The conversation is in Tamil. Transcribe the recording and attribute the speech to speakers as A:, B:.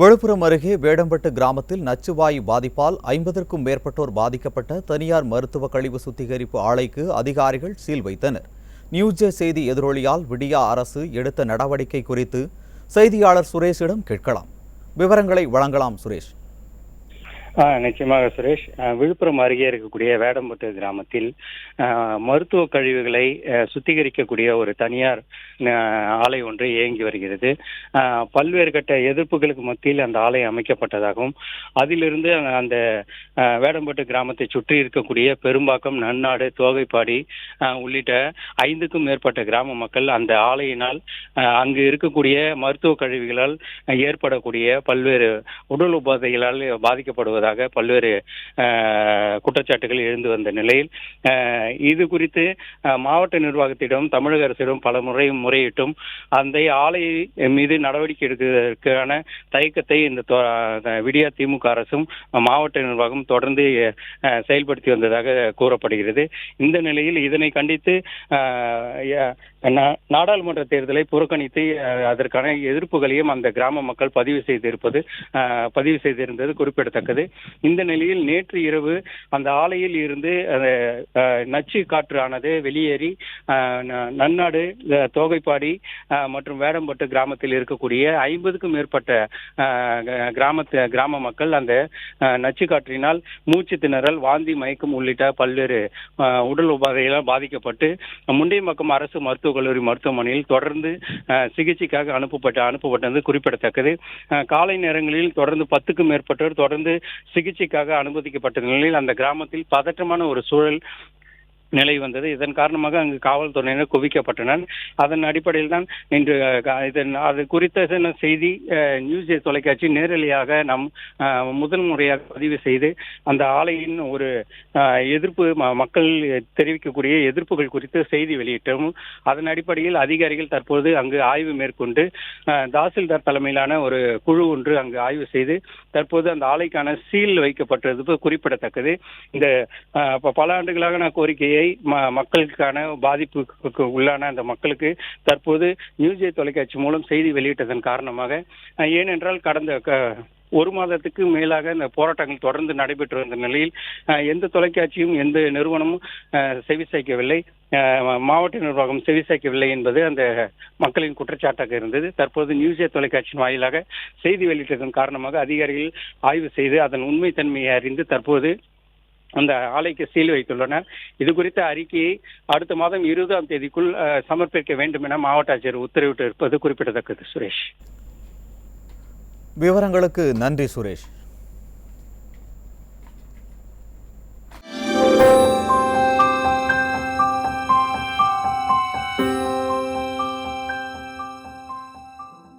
A: விழுப்புரம் அருகே வேடம்பட்டு கிராமத்தில் நச்சுவாயு பாதிப்பால் ஐம்பதற்கும் மேற்பட்டோர் பாதிக்கப்பட்ட தனியார் மருத்துவ கழிவு சுத்திகரிப்பு ஆலைக்கு அதிகாரிகள் சீல் வைத்தனர். நியூஜே செய்தி எதிரொலியால் விடியா அரசு எடுத்த நடவடிக்கை குறித்து செய்தியாளர் சுரேஷிடம் கேட்கலாம். விவரங்களை வழங்கலாம் சுரேஷ்.
B: ஆ நிச்சயமாக சுரேஷ். விழுப்புரம் அருகே இருக்கக்கூடிய வேடம்பட்டு கிராமத்தில் மருத்துவ கழிவுகளை சுத்திகரிக்கக்கூடிய ஒரு தனியார் ஆலை ஒன்று இயங்கி வருகிறது. பல்வேறு கட்ட எதிர்ப்புகளுக்கு மத்தியில் அந்த ஆலை அமைக்கப்பட்டதாகவும் அதிலிருந்து அந்த வேடம்பட்டு கிராமத்தை சுற்றி இருக்கக்கூடிய பெரும்பாக்கம் நன்னாடு தோகைப்பாடி உள்ளிட்ட ஐந்துக்கும் மேற்பட்ட கிராம மக்கள் அந்த ஆலையினால் அங்கு இருக்கக்கூடிய மருத்துவ கழிவுகளால் ஏற்படக்கூடிய பல்வேறு உடல் உபாதைகளால் பாதிக்கப்படுவது வருவதாக பல்வேறு குற்றச்சாட்டுகள் எழுந்து வந்த நிலையில் இது குறித்து மாவட்ட நிர்வாகத்திடம் தமிழக அரசிடம் பல முறை முறையிட்டும் அந்த ஆலை மீது நடவடிக்கை எடுக்கிறதற்கான தயக்கத்தை இந்த விடியா திமுக அரசும் மாவட்ட நிர்வாகம் தொடர்ந்து செயல்படுத்தி வந்ததாக கூறப்படுகிறது. இந்த நிலையில் இதனை கண்டித்து நாடாளுமன்ற தேர்தலை புறக்கணித்து அதற்கான எதிர்ப்புகளையும் அந்த கிராம மக்கள் பதிவு செய்திருப்பது பதிவு செய்திருந்தது குறிப்பிடத்தக்கது. இந்த நிலையில் நேற்று இரவு அந்த ஆலையில் இருந்து நச்சு காற்றானது வெளியேறி ந- நன்னாடு தோகைப்பாடி மற்றும் வேடம்பட்டு கிராமத்தில் இருக்கக்கூடிய ஐம்பதுக்கும் மேற்பட்ட கிராமத்து கிராம மக்கள் அந்த நச்சு காற்றினால் மூச்சு திணறல் வாந்தி மயக்கம் உள்ளிட்ட பல்வேறு உடல் உபாதைகளால் பாதிக்கப்பட்டு முண்டியம்பாக்கம் அரசு மருத்துவக் கல்லூரி மருத்துவமனையில் தொடர்ந்து அஹ், சிகிச்சைக்காக அனுப்பப்பட்ட அனுப்பப்பட்டது குறிப்பிடத்தக்கது. அஹ், காலை நேரங்களில் தொடர்ந்து பத்துக்கும் மேற்பட்டோர் தொடர்ந்து சிகிச்சைக்காக அனுமதிக்கப்பட்ட நிலையில் அந்த கிராமத்தில் பதற்றமான ஒரு சூழல் நிலை வந்தது. இதன் காரணமாக அங்கு காவல்துறையினர் குவிக்கப்பட்டனர். அதன் அடிப்படையில் தான் இன்று இதன் அது குறித்த செய்தி நியூஸ் தொலைக்காட்சி நேரலையாக நம் முதல் முறையாக பதிவு செய்து அந்த ஆலையின் ஒரு எதிர்ப்பு ம- மக்கள் தெரிவிக்கக்கூடிய எதிர்ப்புகள் குறித்து செய்தி வெளியிட்டோம். அதன் அடிப்படையில் அதிகாரிகள் தற்போது அங்கு ஆய்வு மேற்கொண்டு தாசில்தார் தலைமையிலான ஒரு குழு ஒன்று அங்கு ஆய்வு செய்து தற்போது அந்த ஆலைக்கான சீல் வைக்கப்பட்டது குறிப்பிடத்தக்கது. இந்த ப- பல ஆண்டுகளாக நான் கோரிக்கையை ம- மக்களுக்கான பாதிப்புக்கு உள்ளான அந்த மக்களுக்கு தற்போது நியூஸ் தொலைக்காட்சி மூலம் செய்தி வெளியிட்டதன் காரணமாக ஏனென்றால் கடந்த ஒரு மாதத்துக்கு மேலாக இந்த போராட்டங்கள் தொடர்ந்து நடைபெற்று வந்த நிலையில் எந்த தொலைக்காட்சியும் எந்த நிறுவனமும் செவிசாய்க்கவில்லை மாவட்ட நிர்வாகம் செவிசாய்க்கவில்லை என்பது அந்த மக்களின் குற்றச்சாட்டாக இருந்தது. தற்போது நியூஸ் தொலைக்காட்சியின் வாயிலாக செய்தி வெளியிட்டதன் காரணமாக அதிகாரிகள் ஆய்வு செய்து அதன் உண்மைத்தன்மையை அறிந்து தற்போது அந்த ஆலைக்கு சீல் வைத்துள்ளனர். இது குறித்த அறிக்கையை அடுத்த மாதம் இருபதாம் தேதிக்குள் சமர்ப்பிக்க வேண்டும் என மாவட்ட ஆட்சியர் உத்தரவிட்டு இருப்பது குறிப்பிடத்தக்கது. சுரேஷ்.
A: விவரங்களுக்கு நன்றி சுரேஷ்.